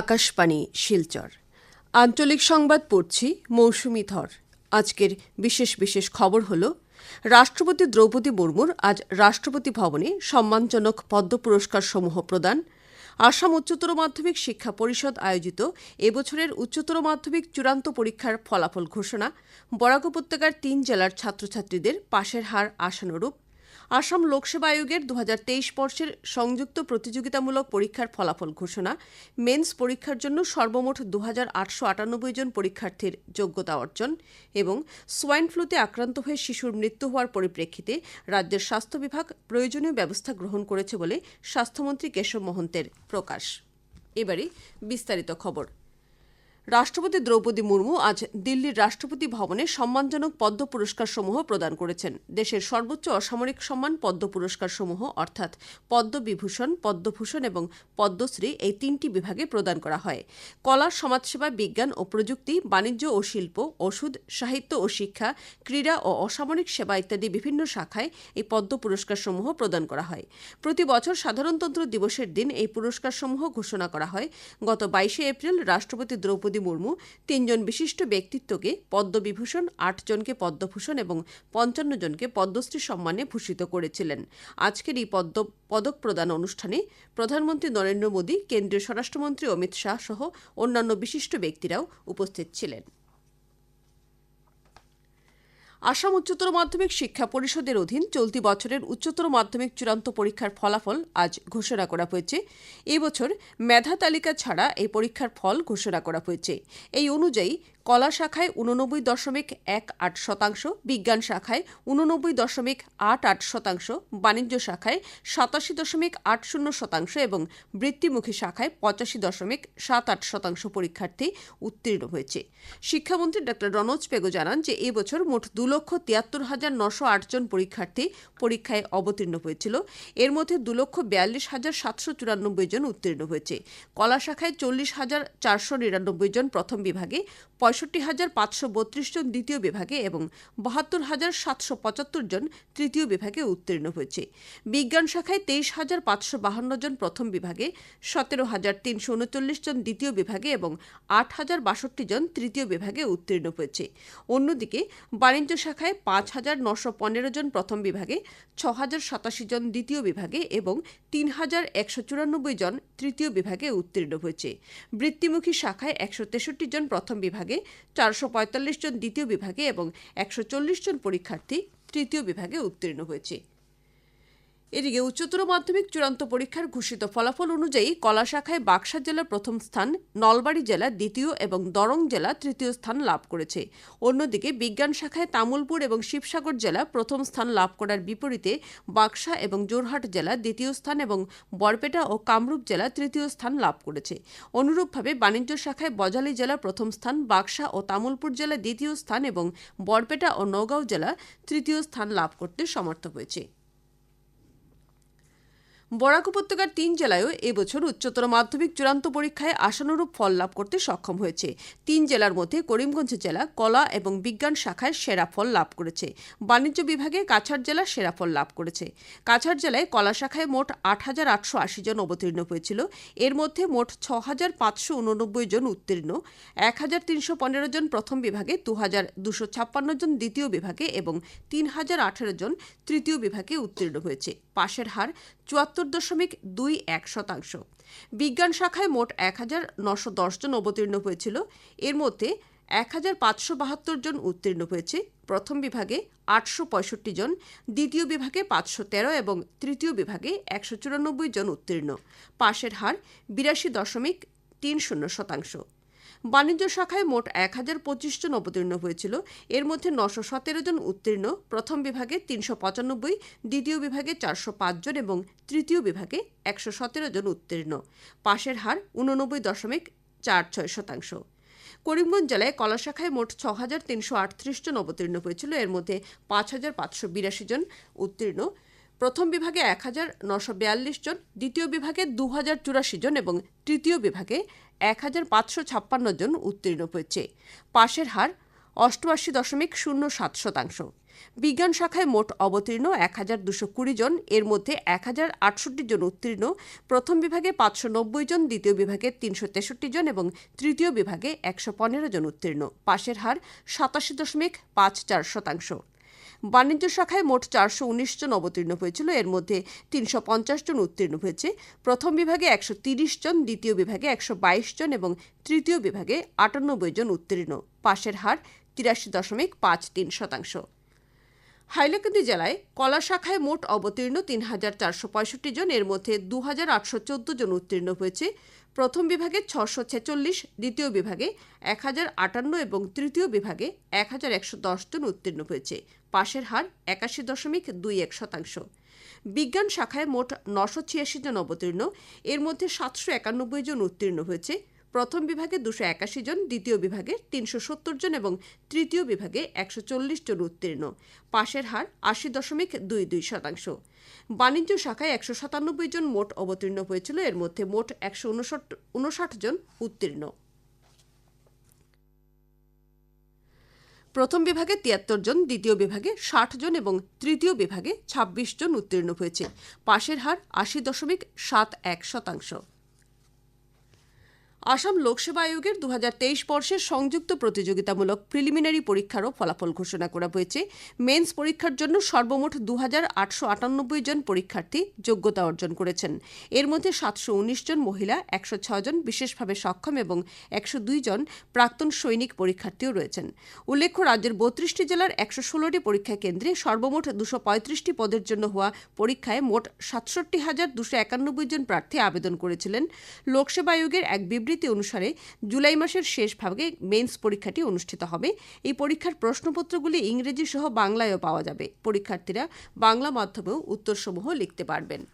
আকাশবাণী, শিলচর। আঞ্চলিক সংবাদ পড়ছি মৌসুমি ধর। আজকের বিশেষ বিশেষ খবর হল, রাষ্ট্রপতি দ্রৌপদী মুর্মুর আজ রাষ্ট্রপতি ভবনে সম্মানজনক পদ্ম পুরস্কার সমূহ প্রদান। আসাম উচ্চতর মাধ্যমিক শিক্ষা পরিষদ আয়োজিত এবছরের উচ্চতর মাধ্যমিক চূড়ান্ত পরীক্ষার ফলাফল ঘোষণা। বরাক উপত্যকার তিন জেলার ছাত্রছাত্রীদের পাশের হার আশানুরূপ আসাম লোকসেবা আয়োগের দু হাজার তেইশ বর্ষের সংযুক্ত প্রতিযোগিতামূলক পরীক্ষার ফলাফল ঘোষণা, মেন্স পরীক্ষার জন্য সর্বমোট দু হাজার আটশো আটানব্বই জন পরীক্ষার্থীর যোগ্যতা অর্জন এবং সোয়াইন ফ্লুতে আক্রান্ত হয়ে শিশুর মৃত্যু হওয়ার পরিপ্রেক্ষিতে রাজ্যের স্বাস্থ্য বিভাগ প্রয়োজনীয় ব্যবস্থা গ্রহণ করেছে বলে স্বাস্থ্যমন্ত্রী কেশব মহন্তের প্রকাশ। এবারে বিস্তারিত খবর। রাষ্ট্রপতি দ্রৌপদী মুর্মু আজ দিল্লির রাষ্ট্রপতি ভবনে সম্মানজনক পদ্ম পুরস্কার সমূহ প্রদান করেছেন। দেশের সর্বোচ্চ অসামরিক সম্মান পদ্ম পুরস্কার সমূহ অর্থাৎ পদ্মবিভূষণ, পদ্মভূষণ এবং পদ্মশ্রী এই তিনটি বিভাগে প্রদান করা হয়। কলা, সমাজসেবা, বিজ্ঞান ও প্রযুক্তি, বাণিজ্য ও শিল্প, ওষুধ, সাহিত্য ও শিক্ষা, ক্রীড়া ও অসামরিক সেবা ইত্যাদি বিভিন্ন শাখায় এই পদ্ম পুরস্কার সমূহ প্রদান করা হয়। প্রতি বছর সাধারণতন্ত্র দিবসের দিন এই পুরস্কার সমূহ ঘোষণা করা হয়। গত বাইশে এপ্রিল রাষ্ট্রপতি দ্রৌপদী মুর্মু তিনজন বিশিষ্ট ব্যক্তিত্বকে পদ্মবিভূষণ, আটজনকে পদ্মভূষণ এবং পঞ্চান্ন জনকে পদ্মশ্রী সম্মানে ভূষিত করেছিলেন। আজকের এই পদ্ম, পদক প্রদান অনুষ্ঠানে প্রধানমন্ত্রী নরেন্দ্র মোদী, কেন্দ্রীয় স্বরাষ্ট্রমন্ত্রী অমিত শাহ সহ অন্যান্য বিশিষ্ট ব্যক্তিরাও উপস্থিত ছিলেন। আসাম উচ্চতর মাধ্যমিক শিক্ষা পরিষদের অধীন চলতি বছরের উচ্চতর মাধ্যমিক চূড়ান্ত পরীক্ষার ফলাফল আজ ঘোষণা করা হয়েছে। এবছর মেধা তালিকা ছাড়া এই পরীক্ষার ফল ঘোষণা করা হয়েছে। এই অনুযায়ী কলা শাখায় উননব্বই দশমিক এক আট শতাংশ, বিজ্ঞান শাখায় উননব্বই দশমিক আট আট শতাংশ, বাণিজ্য শাখায় সাতাশি দশমিক আট শূন্য শতাংশ এবং বৃত্তিমুখী শাখায় পঁচাশি দশমিক সাত আট শতাংশ পরীক্ষার্থী উত্তীর্ণ হয়েছে। শিক্ষামন্ত্রী ড. রনোজ পেগো জানান যে এবছর মোট দু লক্ষ তিয়াত্তর হাজার নশো আটজন পরীক্ষার্থী পরীক্ষায় অবতীর্ণ হয়েছিল। এর মধ্যে দু লক্ষ বিয়াল্লিশ হাজার সাতশো চুরানব্বই জন উত্তীর্ণ হয়েছে। কলা শাখায় চল্লিশ হাজার চারশো নিরানব্বই জন প্রথম বিভাগে পঁয়ষট্টি হাজার পাঁচশো বত্রিশ জন দ্বিতীয় বিভাগে এবং বাহাত্তর হাজার সাতশো পঁচাত্তর জন তৃতীয় বিভাগে উত্তীর্ণ হয়েছে। বিজ্ঞান শাখায় তেইশ হাজার পাঁচশো বাহান্ন জন প্রথম বিভাগে, সতেরো হাজার তিনশো উনচল্লিশ জন দ্বিতীয় বিভাগে এবং আট হাজার বাষট্টি জন তৃতীয় বিভাগে উত্তীর্ণ হয়েছে। অন্যদিকে, বাণিজ্য শাখায় পাঁচ হাজার নশো পনেরো জন প্রথম বিভাগে ছ হাজার সাতাশি জন দ্বিতীয় বিভাগে এবং তিন হাজার একশো চুরানব্বই জন তৃতীয় বিভাগে উত্তীর্ণ হয়েছে। বৃত্তিমুখী শাখায় একশো তেষট্টি জন প্রথম বিভাগে চারশো পঁয়তাল্লিশ জন দ্বিতীয় বিভাগে এবং একশো চল্লিশ জন পরীক্ষার্থী তৃতীয় বিভাগে উত্তীর্ণ হয়েছে। এদিকে উচ্চতর মাধ্যমিক চূড়ান্ত পরীক্ষার ঘোষিত ফলাফল অনুযায়ী কলা শাখায় বাক্সা জেলা প্রথম স্থান, নলবাড়ি জেলা দ্বিতীয় এবং দরং জেলা তৃতীয় স্থান লাভ করেছে। অন্যদিকে বিজ্ঞান শাখায় তামুলপুর এবং শিবসাগর জেলা প্রথম স্থান লাভ করার বিপরীতে বাক্সা এবং জোরহাট জেলা দ্বিতীয় স্থান এবং বরপেটা ও কামরূপ জেলা তৃতীয় স্থান লাভ করেছে। অনুরূপভাবে বাণিজ্য শাখায় বজালী জেলা প্রথম স্থান, বাক্সা ও তামুলপুর জেলা দ্বিতীয় স্থান এবং বরপেটা ও নওগাঁও জেলা তৃতীয় স্থান লাভ করতে সমর্থ হয়েছে। বরাক উপত্যকার তিন জেলায়ও এবছর উচ্চতর মাধ্যমিক চূড়ান্ত পরীক্ষায় আশানুরূপ ফল লাভ করতে সক্ষম হয়েছে। তিন জেলার মধ্যে করিমগঞ্জ জেলা কলা এবং বিজ্ঞান শাখায় সেরা ফল লাভ করেছে। বাণিজ্য বিভাগে কাছাড় জেলা সেরা ফল লাভ করেছে। কাছাড় জেলায় কলা শাখায় মোট আট হাজার আটশো আশি জন অবতীর্ণ হয়েছিল। এর মধ্যে মোট ছ হাজার পাঁচশো উননব্বই জন উত্তীর্ণ এক হাজার তিনশো পনেরো জন প্রথম বিভাগে দু হাজার দুশো ছাপ্পান্ন জন দ্বিতীয় বিভাগে এবং তিন হাজার আঠেরো জন তৃতীয় বিভাগে উত্তীর্ণ হয়েছে। পাশের হার চুয়াত্তর দশমিক দুই এক শতাংশ। বিজ্ঞান শাখায় মোট এক হাজার নশো দশ জন অবতীর্ণ হয়েছিল। এর মধ্যে এক হাজার পাঁচশো বাহাত্তর জন উত্তীর্ণ হয়েছে। প্রথম বিভাগে আটশো পঁয়ষট্টি জন, দ্বিতীয় বিভাগে পাঁচশো তেরো এবং তৃতীয় বিভাগে একশো চুরানব্বই জন উত্তীর্ণ। পাশের হার বিরাশি দশমিক তিন শূন্য শতাংশ। বাণিজ্য শাখায় মোট এক হাজার পঁচিশ জন অবতীর্ণ হয়েছিল। এর মধ্যে নশো সতেরো জন উত্তীর্ণ। প্রথম বিভাগে তিনশো পঁচানব্বই, দ্বিতীয় বিভাগে চারশো পাঁচ জন এবং তৃতীয় বিভাগে একশো সতেরো জন উত্তীর্ণ। পাশের হার উননব্বই দশমিক চার ছয় শতাংশ। করিমগঞ্জ জেলায় কলা শাখায় মোট ছ হাজার তিনশো আটত্রিশ জন অবতীর্ণ হয়েছিল। এর মধ্যে পাঁচ হাজার পাঁচশো বিরাশি জন উত্তীর্ণ। প্রথম বিভাগে এক হাজার নশো বিয়াল্লিশ জন, দ্বিতীয় বিভাগে দু হাজার চুরাশি জন এবং তৃতীয় বিভাগে এক হাজার পাঁচশো ছাপ্পান্ন জন উত্তীর্ণ হয়েছে। পাশের হার অষ্টআশি দশমিক শূন্য সাত শতাংশ। বিজ্ঞান শাখায় মোট অবতীর্ণ এক হাজার দুশো কুড়ি জন, এর মধ্যে এক হাজার আটষট্টি জন উত্তীর্ণ, প্রথম বিভাগে পাঁচশো নব্বই জন, দ্বিতীয় বিভাগে তিনশো তেষট্টি জন এবং তৃতীয় বিভাগে একশো পনেরো জন উত্তীর্ণ। পাশের হার সাতাশি দশমিক পাঁচ চার শতাংশ। বাণিজ্য শাখায় মোট চারশো উনিশ জন অবতীর্ণ হয়েছিল, এর মধ্যে তিনশো পঞ্চাশ জন উত্তীর্ণ হয়েছে। প্রথম বিভাগে একশো তিরিশ জন, দ্বিতীয় বিভাগে একশো বাইশ জন এবং তৃতীয় বিভাগে আটানব্বই জন উত্তীর্ণ। পাশের হার তিরাশি দশমিক পাঁচ তিন শতাংশ। হাইলাকান্দি জেলায় কলা শাখায় মোট অবতীর্ণ তিন হাজার চারশো পঁয়ষট্টি জন, এর মধ্যে দু হাজার আটশো চোদ্দ জন উত্তীর্ণ হয়েছে। প্রথম বিভাগে ছশো ছেচল্লিশ, দ্বিতীয় বিভাগে এক হাজার আটান্ন এবং তৃতীয় বিভাগে এক হাজার একশো দশ জন উত্তীর্ণ হয়েছে। পাশের হার একাশি দশমিক দুই এক শতাংশ। বিজ্ঞান শাখায় মোট নশো ছিয়াশি জন অবতীর্ণ, এর মধ্যে সাতশো একানব্বই জন উত্তীর্ণ হয়েছে। প্রথম বিভাগে দুশো একাশি জন, দ্বিতীয় বিভাগে তিনশো সত্তর জন এবং তৃতীয় বিভাগে একশো চল্লিশ জন উত্তীর্ণ। পাশের হার আশি দশমিক দুই দুই শতাংশ। বাণিজ্য শাখায় একশো সাতানব্বই জন মোট অবতীর্ণ হয়েছিল, এর মধ্যে মোট একশো উনষাট জন উত্তীর্ণ। প্রথম বিভাগে তিয়াত্তর জন, দ্বিতীয় বিভাগে ষাট জন এবং তৃতীয় বিভাগে ছাব্বিশ জন উত্তীর্ণ হয়েছে। পাশের হার আশি দশমিক সাত এক শতাংশ। আসাম লোকসেবা আয়োগের দু বর্ষের সংযুক্ত প্রতিযোগিতামূলক প্রিলিমিনারি পরীক্ষারও ফলাফল ঘোষণা করা হয়েছে। মেন্স পরীক্ষার জন্য সর্বমোট দু হাজার আটশো আটানব্বই জন পরীক্ষার্থী যোগ্যতা অর্জন করেছেন। এর মধ্যে সাতশো উনিশ জন মহিলা, একশো জন বিশেষভাবে সক্ষম এবং একশো জন প্রাক্তন সৈনিক পরীক্ষার্থীও রয়েছেন। উল্লেখ্য, রাজ্যের বত্রিশটি জেলার একশো ষোলোটি পরীক্ষা কেন্দ্রে সর্বমোট দুশো পঁয়ত্রিশটি পদের জন্য হওয়া পরীক্ষায় মোট সাতষট্টি হাজার দুশো একানব্বই জন প্রার্থী আবেদন করেছিলেন। লোকসেবা আয়োগের এক বিবৃতি অনুসারে জুলাই মাসের শেষ ভাগে মেন্স পরীক্ষাটি অনুষ্ঠিত হবে। এই পরীক্ষার প্রশ্নপত্রগুলি ইংরেজি সহ বাংলায়ও পাওয়া যাবে। পরীক্ষার্থীরা বাংলা মাধ্যমেও উত্তরসমূহ লিখতে পারবেন।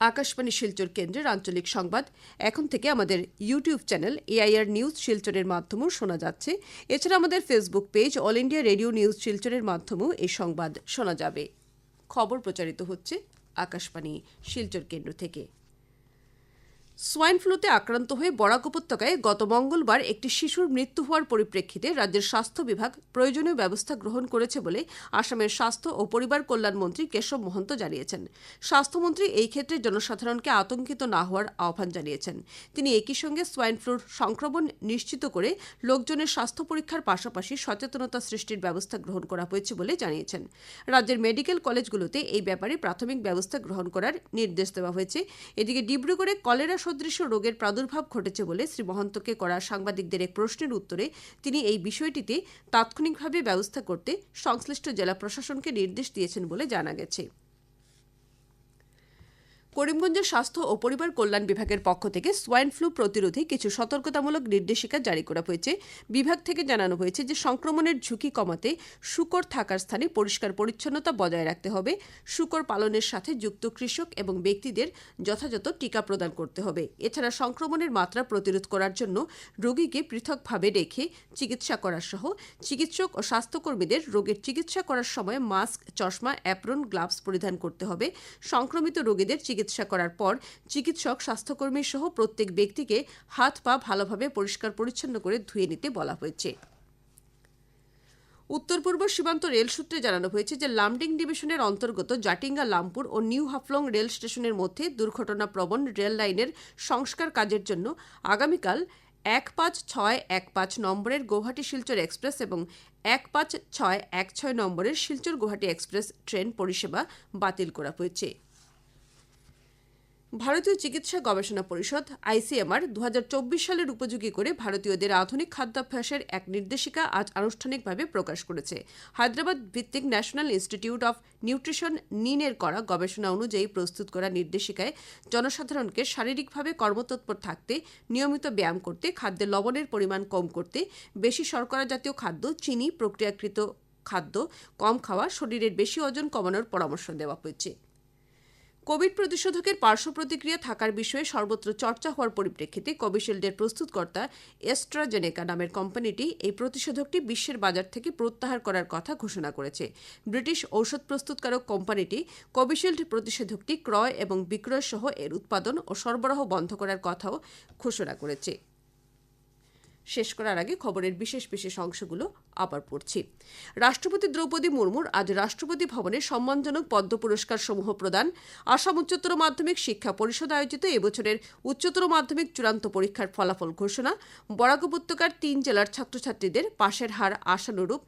আকাশবাণী শিলচর কেন্দ্রের আঞ্চলিক সংবাদ। এখন থেকে আমাদের ইউটিউব চ্যানেল এআইআর নিউজ শিলচরের মাধ্যমেও শোনা যাচ্ছে। এছাড়া আমাদের Facebook page All India Radio news শিলচরের মাধ্যমেও এই সংবাদ শোনা যাবে। খবর প্রচারিত হচ্ছে আকাশবাণী শিলচর কেন্দ্র থেকে। সোয়াইন ফ্লুতে আক্রান্ত হয়ে বরাক উপত্যকায় গত মঙ্গলবার একটি শিশুর মৃত্যু হওয়ার পরিপ্রেক্ষিতে রাজ্যের স্বাস্থ্য বিভাগ প্রয়োজনীয় ব্যবস্থা গ্রহণ করেছে বলে আসামের স্বাস্থ্য ও পরিবার কল্যাণ মন্ত্রী কেশব মহন্ত জানিয়েছেন। স্বাস্থ্যমন্ত্রী এই ক্ষেত্রে জনসাধারণকে আতঙ্কিত না হওয়ার আহ্বান জানিয়েছেন। তিনি একই সঙ্গে সোয়াইন ফ্লুর সংক্রমণ নিশ্চিত করে লোকজনের স্বাস্থ্য পরীক্ষার পাশাপাশি সচেতনতা সৃষ্টির ব্যবস্থা গ্রহণ করা হয়েছে বলে জানিয়েছেন। রাজ্যের মেডিকেল কলেজগুলোতে এই ব্যাপারে প্রাথমিক ব্যবস্থা গ্রহণ করার নির্দেশ দেওয়া হয়েছে। এদিকে ডিব্রুগড়ে কলেরা সদৃশ রোগের প্রাদুর্ভাব ঘটেছে বলে শ্রী মহন্তকে করা সাংবাদিকদের এক প্রশ্নের উত্তরে তিনি এই বিষয়টিতে তাৎক্ষণিকভাবে ব্যবস্থা করতে সংশ্লিষ্ট জেলা প্রশাসনকে নির্দেশ দিয়েছেন বলে জানা গেছে। করিমগঞ্জের স্বাস্থ্য ও পরিবার কল্যাণ বিভাগের পক্ষ থেকে সোয়াইন ফ্লু প্রতিরোধে কিছু সতর্কতামূলক নির্দেশিকা জারি করা হয়েছে। বিভাগ থেকে জানানো হয়েছে যে সংক্রমণের ঝুঁকি কমাতে শুকর থাকার স্থানে পরিষ্কার পরিচ্ছন্নতা বজায় রাখতে হবে। শুকর পালনের সাথে যুক্ত কৃষক এবং ব্যক্তিদের যথাযথ টিকা প্রদান করতে হবে। এছাড়া সংক্রমণের মাত্রা প্রতিরোধ করার জন্য রোগীকে পৃথকভাবে রেখে চিকিৎসা করার সহ চিকিৎসক ও স্বাস্থ্যকর্মীদের রোগের চিকিৎসা করার সময় মাস্ক, চশমা অ্যাপ্রন গ্লাভস পরিধান করতে হবে। সংক্রমিত রোগীদের চিকিৎসা করার পর চিকিৎসক, স্বাস্থ্যকর্মী সহ প্রত্যেক ব্যক্তিকে হাত পা ভালোভাবে পরিষ্কার পরিচ্ছন্ন করে ধুয়ে নিতে বলা হয়েছে। উত্তর পূর্ব সীমান্ত রেল সূত্রে জানানো হয়েছে যে লামডিং ডিভিশনের অন্তর্গত জাটিঙ্গা, লামপুর ও নিউ হাফলং রেল স্টেশনের মধ্যে দুর্ঘটনাপ্রবণ রেল লাইনের সংস্কার কাজের জন্য আগামীকাল এক পাঁচ ছয় এক পাঁচ নম্বরের গৌহাটি শিলচর এক্সপ্রেস এবং এক পাঁচ ছয় এক ছয় নম্বরের শিলচর গুয়াহাটি এক্সপ্রেস ট্রেন পরিষেবা বাতিল করা হয়েছে। ভারতীয় চিকিৎসা গবেষণা পরিষদ, আইসিএমআর দু হাজার চব্বিশ সালের উপযোগী করে ভারতীয়দের আধুনিক খাদ্যাভ্যাসের এক নির্দেশিকা আজ আনুষ্ঠানিকভাবে প্রকাশ করেছে। হায়দ্রাবাদ ভিত্তিক ন্যাশনাল ইনস্টিটিউট অফ নিউট্রিশন নিনের করা গবেষণা অনুযায়ী প্রস্তুত করা নির্দেশিকায় জনসাধারণকে শারীরিকভাবে কর্মতৎপর থাকতে, নিয়মিত ব্যায়াম করতে খাদ্যে লবণের পরিমাণ কম করতে, বেশি শর্করা জাতীয় খাদ্য, চিনি, প্রক্রিয়াকৃত খাদ্য, কম খাওয়া, শরীরের বেশি ওজন কমানোর পরামর্শ দেওয়া হয়েছে। কোভিড প্রতিষেধকের পার্শ্ব প্রতিক্রিয়া থাকার বিষয়ে সর্বত্র চর্চা হওয়ার পরিপ্রেক্ষিতে কোভিশিল্ডের প্রস্তুতকর্তা এস্ট্রাজেনেকা নামের কোম্পানিটি এই প্রতিষেধকটি বিশ্বের বাজার থেকে প্রত্যাহার করার কথা ঘোষণা করেছে। ব্রিটিশ ঔষধ প্রস্তুতকারক কোম্পানিটি কোভিশিল্ড প্রতিষেধকটি ক্রয় এবং বিক্রয় সহ এর উৎপাদন ও সরবরাহ বন্ধ করার কথাও ঘোষণা করেছে। শেষ করার আগে খবরের বিশেষ বিশেষ অংশগুলো আবার পড়ছি। রাষ্ট্রপতি দ্রৌপদী মুর্মুর আজ রাষ্ট্রপতি ভবনে সম্মানজনক পদ্ম পুরস্কার সমূহ প্রদান। আসাম উচ্চতর মাধ্যমিক শিক্ষা পরিষদ আয়োজিত এবছরের উচ্চতর মাধ্যমিক চূড়ান্ত পরীক্ষার ফলাফল ঘোষণা। বরাক উপত্যকার তিন জেলার ছাত্রছাত্রীদের পাশের হার আশানুরূপ।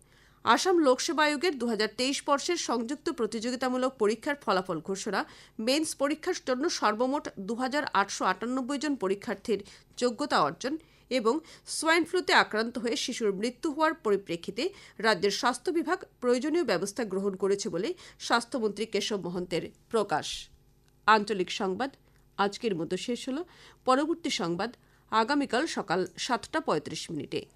আসাম লোকসেবা আয়োগের দু হাজার তেইশ বর্ষের সংযুক্ত প্রতিযোগিতামূলক পরীক্ষার ফলাফল ঘোষণা। মেন্স পরীক্ষার জন্য সর্বমোট দু হাজার আটশো আটানব্বই জন পরীক্ষার্থীর যোগ্যতা অর্জন। এবং সোয়াইন ফ্লুতে আক্রান্ত হয়ে শিশুর মৃত্যু হওয়ার পরিপ্রেক্ষিতে রাজ্যের স্বাস্থ্য বিভাগ প্রয়োজনীয় ব্যবস্থা গ্রহণ করেছে বলে স্বাস্থ্যমন্ত্রী কেশব মহন্তের প্রকাশ। আঞ্চলিক সংবাদ, আজকের মতো শেষ হল। পরবর্তী সংবাদ আগামীকাল সকাল সাতটা পঁয়ত্রিশ মিনিটে।